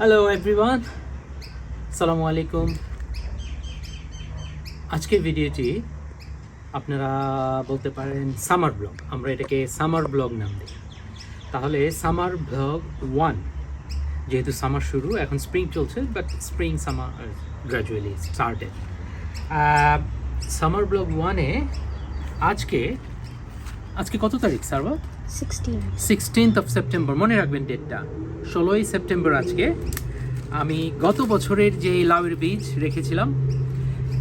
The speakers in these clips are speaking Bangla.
হ্যালো এভরিওয়ান সালামু আলাইকুম আজকের ভিডিওটি আপনারা বলতে পারেন সামার ব্লগ আমরা এটাকে সামার ব্লগ নাম দিই। তাহলে সামার ব্লগ ওয়ান যেহেতু সামার শুরু, এখন স্প্রিং চলছে but spring summer gradually started summer blog ওয়ানে আজকে আজকে কত তারিখ 16. সিক্সটিন্থ অফ সেপ্টেম্বর মনে রাখবেন ডেটটা ষোলোই সেপ্টেম্বর আজকে। আমি গত বছরের যে লাউয়ের বীজ রেখেছিলাম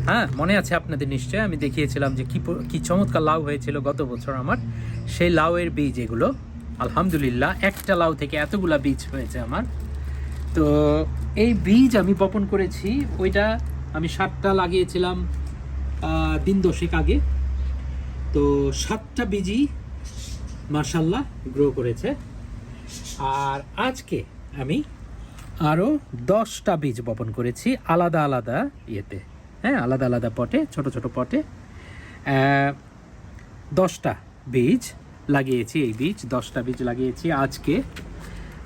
হ্যাঁ মনে আছে আপনাদের নিশ্চয়? আমি দেখিয়েছিলাম যে কি কি চমৎকার লাউ হয়েছিল গত বছর আমার। সেই লাউয়ের বীজ এগুলো, আলহামদুলিল্লাহ, একটা লাউ থেকে এতগুলা বীজ হয়েছে আমার। তো এই বীজ আমি বপন করেছি, ওইটা আমি সাতটা লাগিয়েছিলাম দিন দশেক আগে। তো সাতটা বীজই মার্শাল্লাহ গ্রো করেছে। আর আজকে আমি আরও দশটা বীজ বপন করেছি আলাদা আলাদা ইয়েতে। হ্যাঁ আলাদা আলাদা পটে, ছোট ছোট পটে। দশটা বীজ লাগিয়েছি, এই বীজ, দশটা বীজ লাগিয়েছি আজকে।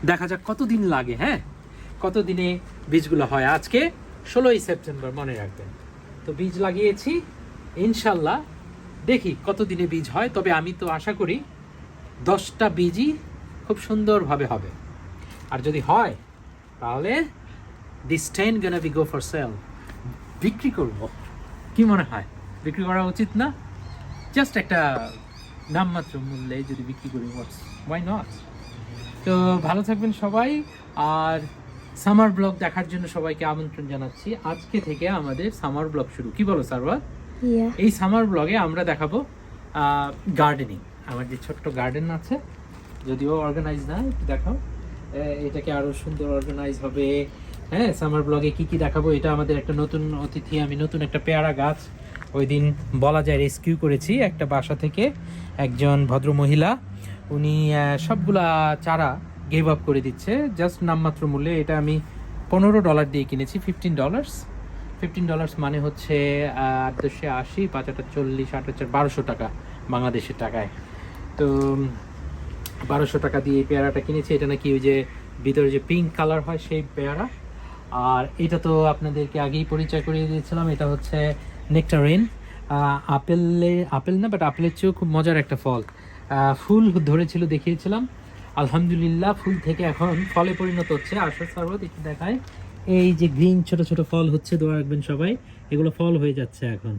দেখা যাক কতদিন লাগে হ্যাঁ? কত দিনে বীজগুলো হয় আজকে? ষোলোই সেপ্টেম্বর, মনে রাখবেন। তো বীজ লাগিয়েছি ইনশাল্লাহ দেখি কত দিনে বীজ হয়, তবে আমি তো আশা করি দশটা বীজই খুব সুন্দরভাবে হবে। আর যদি হয় তাহলে this ten gonna be go for sale বিক্রি করব। কি মনে হয়? বিক্রি করা উচিত না? জাস্ট একটা নামমাত্র মূল্যে যদি বিক্রি করি হোয়াটস ওয়াই নট তো ভালো থাকবেন সবাই আর সামার ব্লগ দেখার জন্য সবাইকে আমন্ত্রণ জানাচ্ছি। আজকে থেকে আমাদের সামার ব্লগ শুরু। কি বলো Yeah. এই সামার ব্লগে আমরা দেখাবো গার্ডেনিং আমার যে ছোট্ট গার্ডেন আছে। যদিও অর্গানাইজ না দেখাও। এটাকে আরও সুন্দর অর্গানাইজ হবে। হ্যাঁ সামার ব্লগে কি কি দেখাবো, এটা আমাদের একটা নতুন অতিথি, আমি নতুন একটা পেয়ারা গাছ। ওই দিন বলা যায় রেস্কিউ করেছি একটা বাসা থেকে একজন ভদ্র মহিলা। উনি সবগুলা চারা গেভ আপ করে দিচ্ছে জাস্ট নামমাত্র মূল্যে। এটা আমি পনেরো ডলার দিয়ে কিনেছি ফিফটিন ডলার্স ফিফটিন ডলার্স মানে হচ্ছে আট দশে আশি, পাঁচ আটা চল্লিশ, আট হচ্ছে বারোশো টাকা বাংলাদেশের টাকায়। তো বারোশো টাকা দিয়ে এই পেয়ারাটা কিনেছি। এটা নাকি ওই যে ভিতরে যে পিঙ্ক কালার হয় সেই পেয়ারা। আর এটা তো আপনাদেরকে আগেই পরিচয় করিয়ে দিয়েছিলাম। এটা হচ্ছে নেকটারিন আপেলের আপেল না বাট আপেলের চেয়েও খুব মজার একটা ফল। ফুল ধরেছিল, দেখিয়েছিলাম। আলহামদুলিল্লাহ, ফুল থেকে এখন ফলে পরিণত হচ্ছে। আসর সার্বত একটু দেখায় এই যে গ্রিন ছোট ছোট ফল হচ্ছে, দোয়া রাখবেন সবাই। এগুলো ফল হয়ে যাচ্ছে এখন।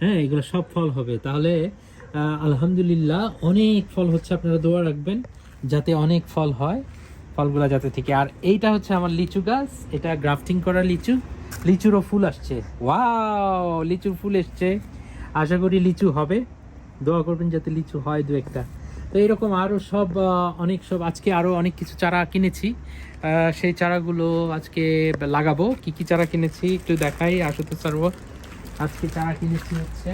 হ্যাঁ এগুলো সব ফল হবে। তাহলে আলহামদুলিল্লাহ, অনেক ফল হচ্ছে, আপনারা দোয়া রাখবেন, যাতে অনেক ফল হয়, ফলগুলো যাতে থেকে। আর এইটা হচ্ছে আমার লিচু গাছ, এটা গ্রাফটিং করা লিচু, লিচুরও ফুল আসছে। ওয়াও, লিচুর ফুল এসছে। আশা করি লিচু হবে। দোয়া করবেন যাতে লিচু হয় দু একটা। তো এরকম আরও সব অনেক সব, আজকে আরও অনেক কিছু চারা কিনেছি। সেই চারাগুলো আজকে লাগাবো। কি কি চারা কিনেছি একটু দেখাই, আসতে পারব। আজকে চারা কিনেছি হচ্ছে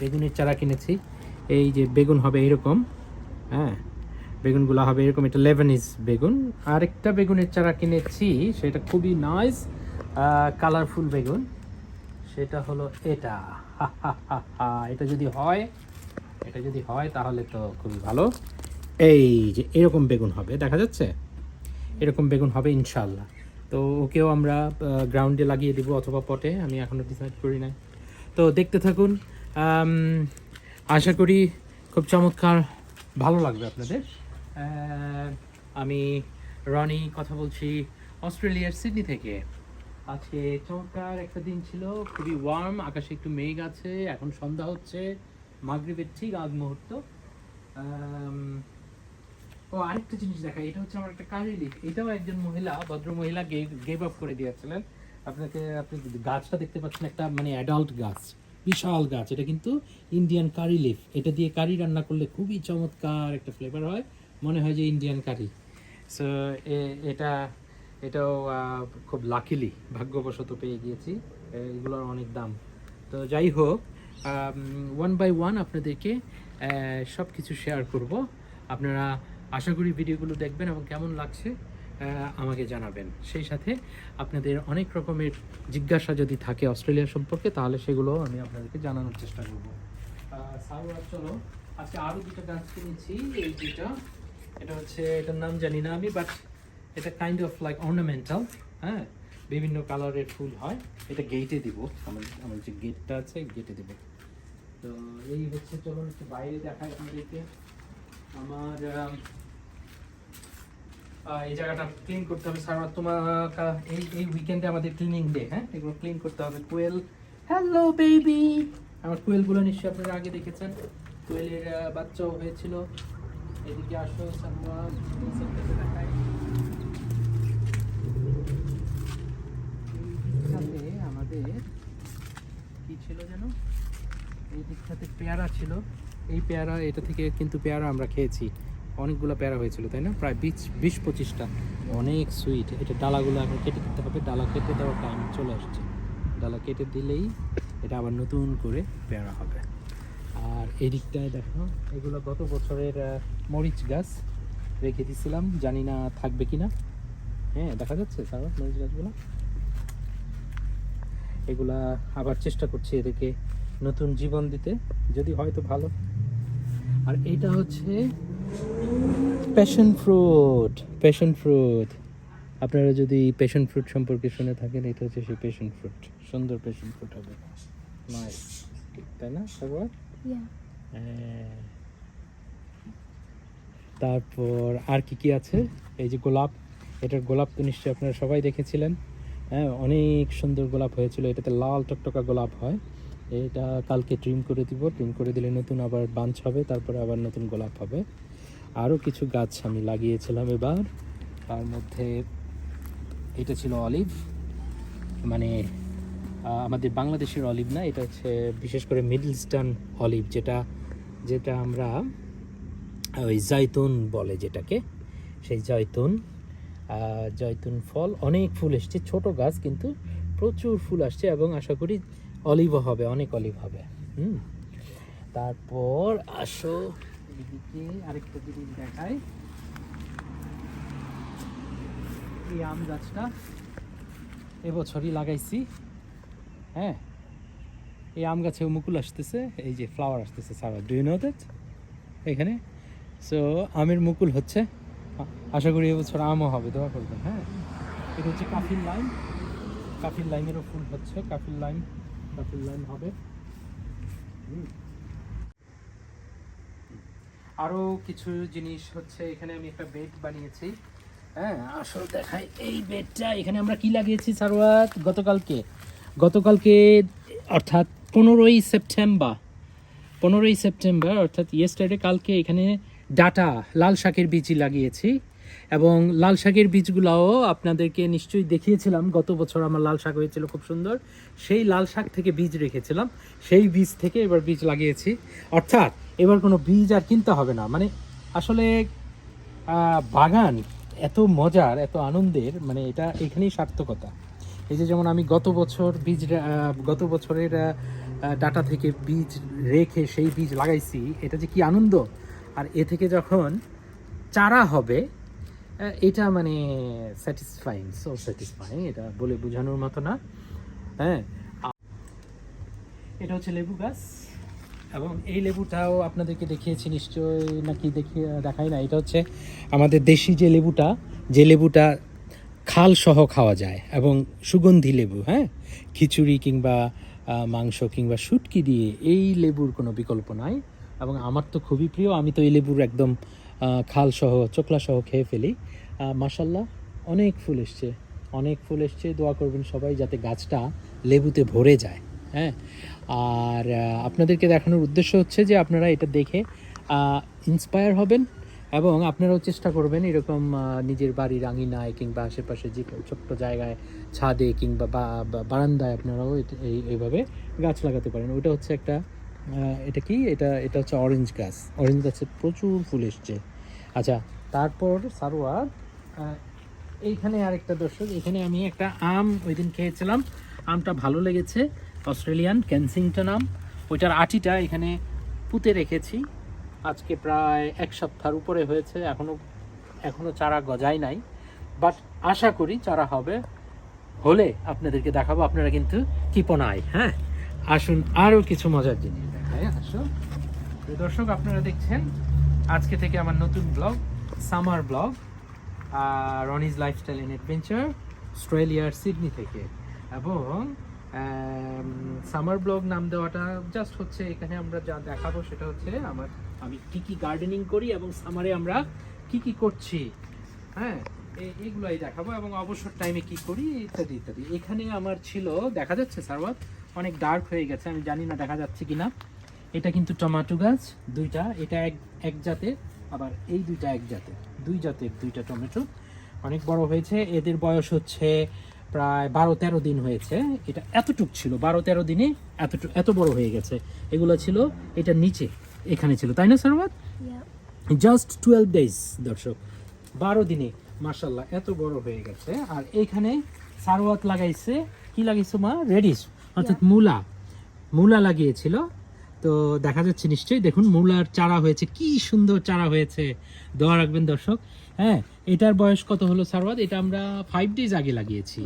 বেগুনের চারা কিনেছি। এই যে বেগুন হবে এরকম হ্যাঁ? বেগুনগুলো হবে এরকম, এটা লেবানিজ বেগুন। আরেকটা বেগুনের চারা কিনেছি, সেটা খুবই নাইস কালারফুল বেগুন। সেটা হলো এটা। এটা যদি হয়, এটা যদি হয় তাহলে তো খুবই ভালো। এই যে এরকম বেগুন হবে, দেখা যাচ্ছে? এরকম বেগুন হবে ইনশাল্লাহ তো ওকেও আমরা গ্রাউন্ডে লাগিয়ে দিব অথবা পটে আমি এখনও ডিসাইড করি নাই। তো দেখতে থাকুন আশা করি খুব চমৎকার। ভালো লাগবে আপনাদের। আমি রনি কথা বলছি অস্ট্রেলিয়ার সিডনি থেকে। আজকে চমৎকার একটা দিন ছিল খুবই ওয়ার্ম আকাশে একটু মেঘ আছে এখন সন্ধ্যা হচ্ছে মাগরিবের ঠিক আগ মুহূর্ত। ও আরেকটা জিনিস দেখা এটা হচ্ছে আমার একটা কারি লিফ এটাও একজন মহিলা ভদ্র মহিলা গেভ আপ করে দিয়েছিলেন। আপনাকে আপনি গাছটা দেখতে পাচ্ছেন একটা মানে অ্যাডাল্ট গাছ। বিশাল গাছ, এটা কিন্তু ইন্ডিয়ান কারি লিফ এটা দিয়ে কারি রান্না করলে খুবই চমৎকার একটা ফ্লেভার হয়। মনে হয় যে ইন্ডিয়ান কারি সো এটা, এটাও খুব লাকিলি ভাগ্যবশত পেয়ে গিয়েছি। এগুলোর অনেক দাম। তো যাই হোক ওয়ান বাই ওয়ান আপনাদেরকে সব কিছু শেয়ার করব। আপনারা আশা করি ভিডিওগুলো দেখবেন এবং কেমন লাগছে আমাকে জানাবেন। সেই সাথে আপনাদের অনেক রকমের জিজ্ঞাসা যদি থাকে অস্ট্রেলিয়া সম্পর্কে, তাহলে সেগুলো আমি আপনাদেরকে জানানোর চেষ্টা করব। সারোয়ার, চলো। আজকে আরও দুটো গাছ কিনেছি। এই দুটো, এটা হচ্ছে, এটার নাম জানি না আমি বাট এটা কাইন্ড অফ লাইক অর্নামেন্টাল হ্যাঁ? বিভিন্ন কালারের ফুল হয়। এটা গেটে দিব। আমার আমার যে গেটটা আছে গেটে দিব। তো এই হচ্ছে, চলুন একটু বাইরে দেখাই আপনাদেরকে। আমার এই জায়গাটা ক্লিন করতে হবে। স্যার তোমার এই এই উইকেন্ডে আমাদের ক্লিনিং ডে হ্যাঁ? এগুলো ক্লিন করতে হবে। কোয়েল হ্যালো বেবি আমার কোয়েলগুলো নিশ্চয়ই আপনারা আগে দেখেছেন। কোয়েলের বাচ্চাও হয়েছিল। এদিকে আসো দেখাই আমাদের কি ছিল যেন? এই দিকটাতে পেয়ারা ছিল। এই পেয়ারা, এটা থেকে কিন্তু পেয়ারা আমরা খেয়েছি। অনেকগুলো পেয়ারা হয়েছিল, তাই না? প্রায় বিশ বিশ পঁচিশটা। অনেক সুইট এটা ডালাগুলো এখন কেটে দিতে হবে। ডালা কেটে দেওয়ার টাইম চলে আসছে। ডালা কেটে দিলেই এটা আবার নতুন করে পেয়ারা হবে। আর এদিকটায় দেখো, এগুলো গত বছরের মরিচ গাছ রেখে দিছিলাম। জানি না থাকবে কি না হ্যাঁ দেখা যাচ্ছে সারা মরিচ গাছগুলো। এগুলা আবার চেষ্টা করছি এদেরকে নতুন জীবন দিতে। যদি হয় তো ভালো। আর এটা হচ্ছে প্যাশন ফ্রুট প্যাশন ফ্রুট আপনারা যদি প্যাশন ফ্রুট সম্পর্কে শুনে থাকেন এটা হচ্ছে সেই প্যাশন ফ্রুট সুন্দর প্যাশন ফ্রুট হবে। নাইস তাই না হ্যাঁ। তারপর আর কি কি আছে? এই যে গোলাপ এটার গোলাপ তো নিশ্চয়ই আপনারা সবাই দেখেছিলেন। হ্যাঁ অনেক সুন্দর গোলাপ হয়েছিল। এটাতে লাল টকটকা গোলাপ হয়। এটা কালকে ট্রিম করে দিব। ট্রিম করে দিলে নতুন আবার বাঞ্চ হবে তারপরে আবার নতুন গোলাপ হবে। আরও কিছু গাছ আমি লাগিয়েছিলাম এবার। তার মধ্যে এটা ছিল অলিভ মানে আমাদের বাংলাদেশের অলিভ না, এটা হচ্ছে বিশেষ করে মিডল ইস্টার্ন অলিভ, যেটা যেটা আমরা ওই জয়তুন বলে যেটাকে। সেই জয়তুন জয়তুন ফল, অনেক ফুল এসছে, ছোট গাছ কিন্তু প্রচুর ফুল আসছে এবং আশা করি অলিভও হবে, অনেক অলিভ হবে। হুম, তারপর আসো। এদিকে আরেকটা জিনিস দেখাই। এই আম গাছটা এবছরই লাগাইছি। হ্যাঁ এই আম গাছে মুকুল আসতেছে, এই যে ফ্লাওয়ার আসতেছে সারা ডু নো দ্যাট এখানে। সো আমের মুকুল হচ্ছে, আশা করি এবছর আমও হবে, দোয়া করবেন হ্যাঁ। এটা হচ্ছে কাফির লাইন কাফির লাইনেরও ফুল হচ্ছে, কাফির লাইন কাফির লাইন হবে। হুম। আরও কিছু জিনিস হচ্ছে, এখানে আমি একটা বেড বানিয়েছি। হ্যাঁ আসল দেখাই এই বেডটা এখানে আমরা কি লাগিয়েছি সারওয়াত গতকালকে। গতকালকে, অর্থাৎ পনেরোই সেপ্টেম্বর। পনেরোই সেপ্টেম্বর, অর্থাৎ ইয়েস্টারডে কালকে এখানে ডাটা, লাল শাকের বীজ লাগিয়েছি। এবং লাল শাকের বীজগুলাও আপনাদেরকে নিশ্চয়ই দেখিয়েছিলাম। গত বছর আমার লাল শাক হয়েছিল খুব সুন্দর। সেই লাল শাক থেকে বীজ রেখেছিলাম। সেই বীজ থেকে এবার বীজ লাগিয়েছি। অর্থাৎ এবার কোনো বীজ আর কিনতে হবে না। মানে আসলে বাগান এত মজার, এত আনন্দের মানে এটা এখানেই সার্থকতা। এই যে যেমন আমি গত বছর বীজ গত বছরের ডাটা থেকে বীজ রেখে সেই বীজ লাগাইছি, এটা যে কি আনন্দ! আর এ থেকে যখন চারা হবে এটা মানে স্যাটিসফাইং সো স্যাটিসফাইং এটা বলে বোঝানোর মতো না। হ্যাঁ এটা হচ্ছে লেবু গাছ, এবং এই লেবুটাও আপনাদেরকে দেখিয়েছি নিশ্চয়ই, নাকি দেখিয়ে দেখাই না। এটা হচ্ছে আমাদের দেশি যে লেবুটা যে লেবুটা খাল সহ খাওয়া যায়, এবং সুগন্ধি লেবু হ্যাঁ? খিচুড়ি কিংবা মাংস কিংবা শুটকি দিয়ে এই লেবুর কোনো বিকল্প নাই, এবং আমার তো খুবই প্রিয়, আমি তো এই লেবুর একদম আহ, খাল সহ চোকলা সহ খেয়ে ফেলি। মাসাল্লাহ অনেক ফুল এসছে। অনেক ফুল এসছে। দোয়া করবেন সবাই যাতে গাছটা লেবুতে ভরে যায়। হ্যাঁ? আর আপনাদেরকে দেখানোর উদ্দেশ্য হচ্ছে যে আপনারা এটা দেখে ইন্সপায়ার হবেন এবং আপনারাও চেষ্টা করবেন এরকম নিজের বাড়ির আঙিনায় কিংবা আশেপাশে যে ছোট্ট জায়গায় ছাদে কিংবা বারান্দায় আপনারাও এই এইভাবে গাছ লাগাতে পারেন। ওটা হচ্ছে একটা এটা কি? এটা এটা হচ্ছে অরেঞ্জ গাছ। অরেঞ্জ গাছে প্রচুর ফুল এসছে। আচ্ছা তারপর সারোয়ার এইখানে আরেকটা দর্শক। এখানে আমি একটা আম ওই দিন খেয়েছিলাম। আমটা ভালো লেগেছে। অস্ট্রেলিয়ান ক্যানসিংটন আম। ওইটার আটিটা এখানে পুঁতে রেখেছি। আজকে প্রায় এক সপ্তাহের উপরে হয়েছে। এখনও এখনও চারা গজায় নাই। বাট আশা করি চারা হবে। হলে আপনাদেরকে দেখাবো। আপনারা কিন্তু কিপনায় হ্যাঁ? আসুন আরও কিছু মজার জিনিস। প্রিয় দর্শক, আপনারা দেখছেন আজকে থেকে আমার নতুন blog, summer blog Ronnie's lifestyle and adventure অস্ট্রেলিয়ার সিডনি থেকে। এবং সামার ব্লগ নাম দেওয়াটা জাস্ট হচ্ছে এখানে আমরা যা দেখাবো সেটা হচ্ছে আমার, আমি কি কি গার্ডেনিং করি এবং সামারে আমরা কি কি করছি। হ্যাঁ এ- এগুলাই দেখাবো এবং অবসর টাইমে কি করি, ইত্যাদি ইত্যাদি। এখানে আমার ছিল, দেখা যাচ্ছে সারওয়াত? অনেক ডার্ক হয়ে গেছে, আমি জানি না দেখা যাচ্ছে কিনা। এটা কিন্তু টমেটো গাছ দুইটা এটা এক এক জাতের আবার এই দুইটা এক জাতের দুই জাতের দুইটা টমেটো। অনেক বড় হয়েছে এদের বয়স হচ্ছে প্রায় বারো তেরো দিন হয়েছে। এটা এতটুক ছিল বারো তেরো দিনে এতটুক এত বড় হয়ে গেছে। এগুলো ছিল এটা নিচে এখানে ছিল তাই না Yeah. জাস্ট টুয়েলভ ডেজ দর্শক। বারো দিনে মার্শাল্লাহ এত বড় হয়ে গেছে। আর এইখানে সারওয়াত লাগাইছে কি লাগাইছো মা? রেডিশ অর্থাৎ মূলা। মূলা লাগিয়েছিল। তো দেখা যাচ্ছে নিশ্চয়ই। দেখুন মূলার চারা হয়েছে। কি সুন্দর চারা হয়েছে। দোয়া রাখবেন দর্শক। হ্যাঁ এটার বয়স কত হলো সারওয়াত এটা আমরা ফাইভ ডেজ আগে লাগিয়েছি।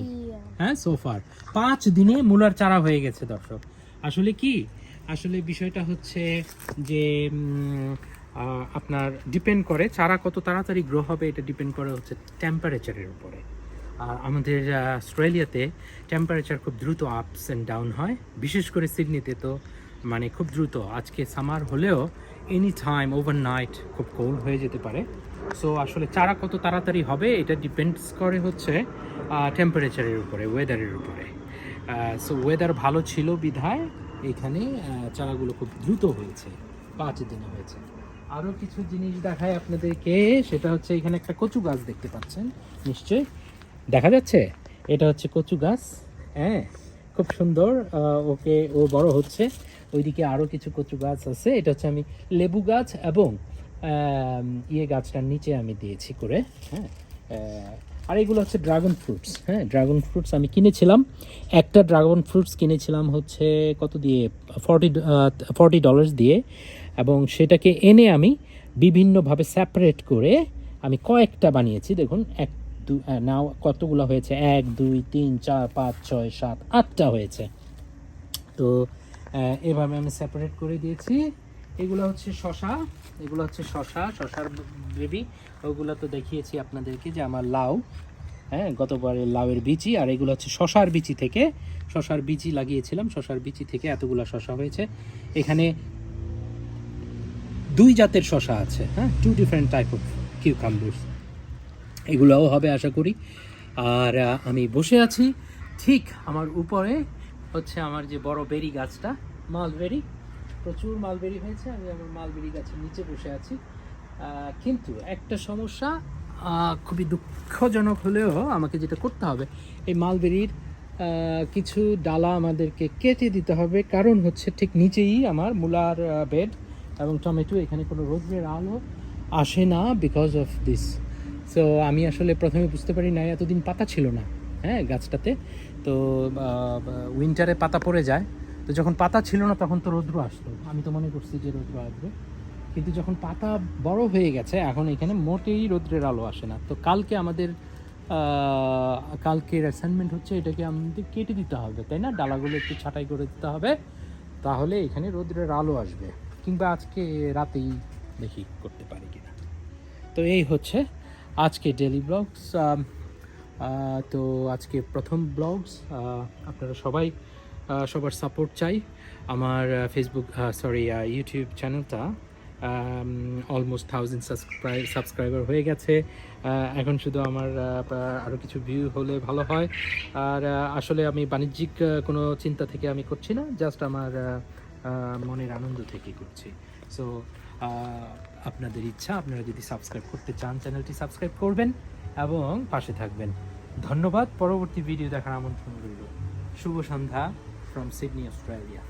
হ্যাঁ সোফার পাঁচ দিনে মূলার চারা হয়ে গেছে দর্শক। আসলে কি? আসলে বিষয়টা হচ্ছে যে আপনার ডিপেন্ড করে চারা কত তাড়াতাড়ি গ্রো হবে এটা ডিপেন্ড করে হচ্ছে টেম্পারেচারের উপরে। আর আমাদের অস্ট্রেলিয়াতে টেম্পারেচার খুব দ্রুত আপস অ্যান্ড ডাউন হয়। বিশেষ করে সিডনিতে তো মানে খুব দ্রুত। আজকে সামার হলেও এনি টাইম ওভারনাইট খুব কোল্ড হয়ে যেতে পারে। সো আসলে চারা কত তাড়াতাড়ি হবে এটা ডিপেন্ডস করে হচ্ছে টেম্পারেচারের উপরে ওয়েদারের উপরে। সো ওয়েদার ভালো ছিল বিধায় এখানে চারাগুলো খুব দ্রুত হয়েছে, পাঁচ দিনে হয়েছে। আরও কিছু জিনিস দেখায় আপনাদেরকে, সেটা হচ্ছে এখানে একটা কচু গাছ দেখতে পাচ্ছেন, নিশ্চয়ই। দেখা যাচ্ছে? এটা হচ্ছে কচু গাছ হ্যাঁ খুব সুন্দর ওকে, ও বড় হচ্ছে। ওইদিকে আরও কিছু কচু গাছ আছে। এটা হচ্ছে আমি লেবু গাছ এবং ইয়ে গাছটার নিচে আমি দিয়েছি করে হ্যাঁ আর এগুলো হচ্ছে ড্রাগন ফ্রুটস হ্যাঁ ড্রাগন ফ্রুটস আমি কিনেছিলাম। একটা ড্রাগন ফ্রুটস কিনেছিলাম হচ্ছে কত দিয়ে? ফর্টি ফর্টি ডলার্স দিয়ে। এবং সেটাকে এনে আমি বিভিন্নভাবে সেপারেট করে আমি কয়েকটা বানিয়েছি। দেখুন, এক, দু নাও কতগুলো হয়েছে? এক, দুই, তিন, চার, পাঁচ, ছয়, সাত, আটটা হয়েছে। তো এভাবে আমি সেপারেট করে দিয়েছি। এগুলো হচ্ছে শশা, এগুলো হচ্ছে শশা, শশার বেবি ওগুলো তো দেখিয়েছি আপনাদেরকে যে আমার লাউ হ্যাঁ গতবারের লাউয়ের বিচি, আর এগুলো হচ্ছে শশার বিচি থেকে। শশার বিচি লাগিয়েছিলাম, শশার বিচি থেকে এতগুলো শশা হয়েছে। এখানে দুই জাতের শশা আছে হ্যাঁ two different type of cucumbers এগুলোও হবে, আশা করি। আর আমি বসে আছি, ঠিক আমার উপরে হচ্ছে আমার যে বড় বেরি গাছটা, মালবেরি। প্রচুর মালবেরি হয়েছে, আমি আমার মালবেরি গাছের নিচে বসে আছি। কিন্তু একটা সমস্যা খুবই দুঃখজনক হলেও আমাকে যেটা করতে হবে, এই মালবেরির কিছু ডালা আমাদেরকে কেটে দিতে হবে। কারণ হচ্ছে ঠিক নিচেই আমার মূলার বেড এবং টমেটো, এখানে কোনো রোদ্রের আলো আসে না বিকজ অফ দিস সো আমি আসলে প্রথমে বুঝতে পারি না এতদিন পাতা ছিল না হ্যাঁ গাছটাতে। তো উইন্টারে পাতা পড়ে যায়। তো যখন পাতা ছিল না, তখন তো রৌদ্র আসতো। আমি তো মনে করছি যে রৌদ্র আসবে। কিন্তু যখন পাতা বড় হয়ে গেছে, এখন এখানে মোটেই রৌদ্রের আলো আসে না। তো কালকে আমাদের কালকের অ্যাসাইনমেন্ট হচ্ছে এটাকে আমাদের কেটে দিতে হবে, তাই না? ডালাগুলো একটু ছাঁটাই করে দিতে হবে। তাহলে এখানে রৌদ্রের আলো আসবে। কিংবা আজকে রাতেই দেখি করতে পারি কিনা। তো এই হচ্ছে আজকে ডেলি ব্লগস তো আজকে প্রথম ব্লগস আপনারা সবাই সবার সাপোর্ট চাই। আমার ফেসবুক সরি ইউটিউব চ্যানেলটা অলমোস্ট থাউজেন্ড সাবস্ক্রাই সাবস্ক্রাইবার হয়ে গেছে। এখন শুধু আমার আরও কিছু ভিউ হলে ভালো হয়। আর আসলে আমি বাণিজ্যিক কোনো চিন্তা থেকে আমি করছি না জাস্ট আমার মনের আনন্দ থেকে করছি। সো আপনাদের ইচ্ছা, আপনারা যদি সাবস্ক্রাইব করতে চান চ্যানেলটি সাবস্ক্রাইব করবেন। এবং পাশে থাকবেন। ধন্যবাদ পরবর্তী ভিডিও দেখার আমন্ত্রণ রইল। শুভ সন্ধ্যা ফ্রম সিডনি অস্ট্রেলিয়া